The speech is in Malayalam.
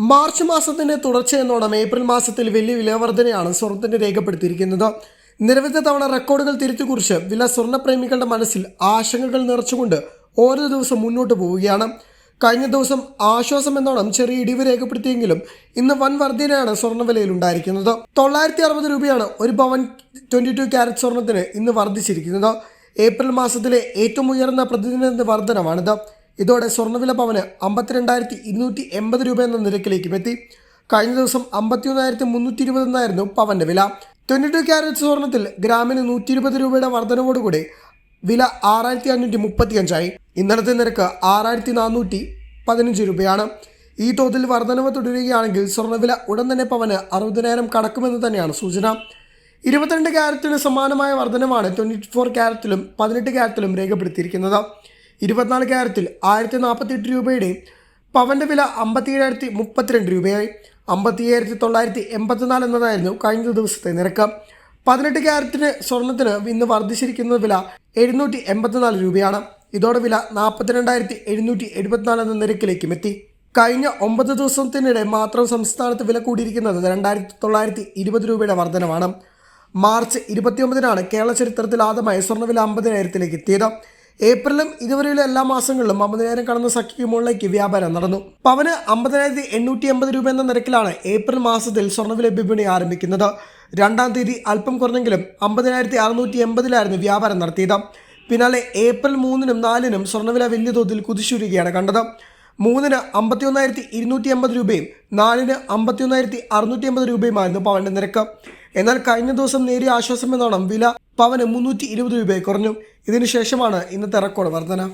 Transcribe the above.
മാർച്ച് മാസത്തിന്റെ തുടർച്ചയെന്നോണം ഏപ്രിൽ മാസത്തിൽ വലിയ വിലവർധനയാണ് സ്വർണത്തിന് രേഖപ്പെടുത്തിയിരിക്കുന്നത്. നിരവധി തവണ റെക്കോർഡുകൾ തിരുത്തിക്കുറിച്ച് വില സ്വർണപ്രേമികളുടെ മനസ്സിൽ ആശങ്കകൾ നിറച്ചുകൊണ്ട് ഓരോ ദിവസം മുന്നോട്ട് പോവുകയാണ്. കഴിഞ്ഞ ദിവസം ആശ്വാസം എന്നോണം ചെറിയ ഇടിവ് രേഖപ്പെടുത്തിയെങ്കിലും ഇന്ന് വൻ വർധനയാണ് സ്വർണവിലയിൽ ഉണ്ടായിരിക്കുന്നത്. തൊള്ളായിരത്തി അറുപത് രൂപയാണ് ഒരു പവൻ ട്വന്റി ടു ക്യാരറ്റ് സ്വർണത്തിന് ഇന്ന് വർദ്ധിച്ചിരിക്കുന്നത്. ഏപ്രിൽ മാസത്തിലെ ഏറ്റവും ഉയർന്ന പ്രതിദിന വർധനമാണിത്. ഇതോടെ സ്വർണവില പവന് അമ്പത്തിരണ്ടായിരത്തി ഇരുന്നൂറ്റി എൺപത് രൂപ എന്ന നിരക്കിലേക്കും എത്തി. കഴിഞ്ഞ ദിവസം അമ്പത്തിയൊന്നായിരത്തി മുന്നൂറ്റി ഇരുപത് എന്നായിരുന്നു പവന്റെ വില. ട്വന്റി ടു ക്യാരറ്റ് സ്വർണത്തിൽ ഗ്രാമിന് നൂറ്റി ഇരുപത് രൂപയുടെ വർധനവോടുകൂടി വില ആറായിരത്തി അഞ്ഞൂറ്റി മുപ്പത്തി അഞ്ചായി ഇന്നലത്തെ നിരക്ക് ആറായിരത്തി നാനൂറ്റി പതിനഞ്ച് രൂപയാണ്. ഈ തോതിൽ വർധനവ് തുടരുകയാണെങ്കിൽ സ്വർണവില ഉടൻ തന്നെ പവന് അറുപതിനായിരം കടക്കുമെന്ന് തന്നെയാണ് സൂചന. ഇരുപത്തിരണ്ട് ക്യാരറ്റിന് സമാനമായ വർധനമാണ് ട്വന്റി ഫോർ ക്യാരറ്റിലും പതിനെട്ട് ക്യാരറ്റിലും രേഖപ്പെടുത്തിയിരിക്കുന്നത്. ഇരുപത്തിനാല് ക്യാരറ്റിൽ ആയിരത്തി നാൽപ്പത്തിയെട്ട് രൂപയുടെയും പവന്റെ വില അമ്പത്തി ഏഴായിരത്തി മുപ്പത്തിരണ്ട് രൂപയായി. അമ്പത്തി അയ്യായിരത്തി തൊള്ളായിരത്തി എൺപത്തിനാല് എന്നതായിരുന്നു കഴിഞ്ഞ ദിവസത്തെ നിരക്ക്. പതിനെട്ട് ക്യാരറ്റിന് സ്വർണത്തിന് ഇന്ന് വർദ്ധിച്ചിരിക്കുന്ന വില എഴുന്നൂറ്റി എൺപത്തിനാല് രൂപയാണ്. ഇതോടെ വില നാൽപ്പത്തിരണ്ടായിരത്തി എഴുന്നൂറ്റി എഴുപത്തിനാല് എന്ന നിരക്കിലേക്കും എത്തി. കഴിഞ്ഞ ഒമ്പത് ദിവസത്തിനിടെ മാത്രം സംസ്ഥാനത്ത് വില കൂടിയിരിക്കുന്നത് രണ്ടായിരത്തി തൊള്ളായിരത്തി ഇരുപത് രൂപയുടെ വർധനമാണ് മാർച്ച് ഇരുപത്തിയൊമ്പതിനാണ് കേരള ചരിത്രത്തിൽ ആദ്യമായി സ്വർണവില അമ്പതിനായിരത്തിലേക്ക് എത്തിയത്. ഏപ്രിലും ഇതുവരെയുള്ള എല്ലാ മാസങ്ങളിലും അമ്പതിനായിരം കടന്ന സഖ്യ മുകളിലേക്ക് വ്യാപാരം നടന്നു. പവന് അമ്പതിനായിരത്തി എണ്ണൂറ്റി എൺപത് രൂപ എന്ന നിരക്കിലാണ് ഏപ്രിൽ മാസത്തിൽ സ്വർണവില വിപണി ആരംഭിക്കുന്നത്. രണ്ടാം തീയതി അല്പം കുറഞ്ഞെങ്കിലും അമ്പതിനായിരത്തി അറുന്നൂറ്റി എൺപതിലായിരുന്നു വ്യാപാരം നടത്തിയത്. പിന്നാലെ ഏപ്രിൽ മൂന്നിനും നാലിനും സ്വർണവില വലിയ തോതിൽ കുതിച്ചുരുകയാണ് കണ്ടത്. മൂന്നിന് അമ്പത്തിയൊന്നായിരത്തി ഇരുന്നൂറ്റി അമ്പത് രൂപയും നാലിന് അമ്പത്തിയൊന്നായിരത്തി അറുന്നൂറ്റി അമ്പത് രൂപയുമായിരുന്നു പവന്റെ നിരക്ക്. എന്നാൽ കഴിഞ്ഞ ദിവസം നേരിയ ആശ്വാസം എന്നോണം വില പവന് മുന്നൂറ്റി ഇരുപത് രൂപയെ കുറഞ്ഞു. ഇതിനുശേഷമാണ് ഇന്നത്തെ റെക്കോർഡ് വർധന.